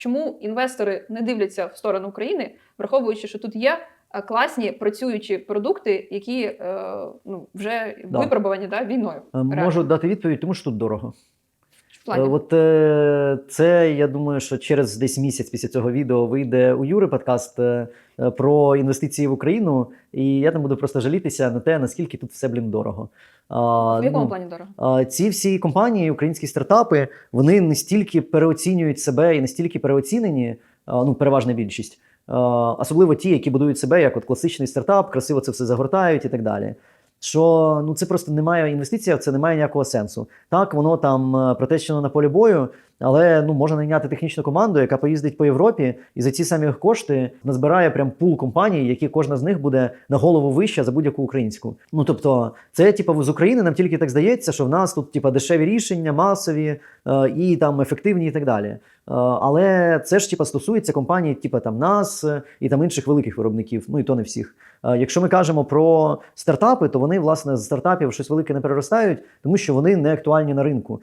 Чому інвестори не дивляться в сторону України, враховуючи, що тут є е, класні працюючі продукти, які е, ну, вже Да. випробувані да, війною? Е, реально? Можу дати відповідь, тому що тут дорого. Плані. Е, От е, це я думаю, що через десь місяць після цього відео вийде у Юри подкаст е, про інвестиції в Україну, і я там буду просто жалітися на те, наскільки тут все блін дорого. В якому ну, плані дорого? Ці всі компанії, українські стартапи, вони настільки переоцінюють себе і настільки переоцінені, ну переважна більшість, особливо ті, які будують себе як от класичний стартап, красиво це все загортають і так далі. Що ну це просто немає інвестиція, це немає ніякого сенсу. Так, воно там е, протещено на полі бою, але ну можна найняти технічну команду, яка поїздить по Європі, і за ці самі кошти назбирає прям пул компаній, які кожна з них буде на голову вища за будь-яку українську. Ну тобто, це типу з України нам тільки так здається, що в нас тут типу, дешеві рішення, масові е, і там ефективні, і так далі. Е, але це ж типу, стосується компаній, типу там нас е, і там інших великих виробників, ну і то не всіх. Е, Якщо ми кажемо про стартапи, то вони власне з стартапів щось велике не переростають, тому що вони не актуальні на ринку.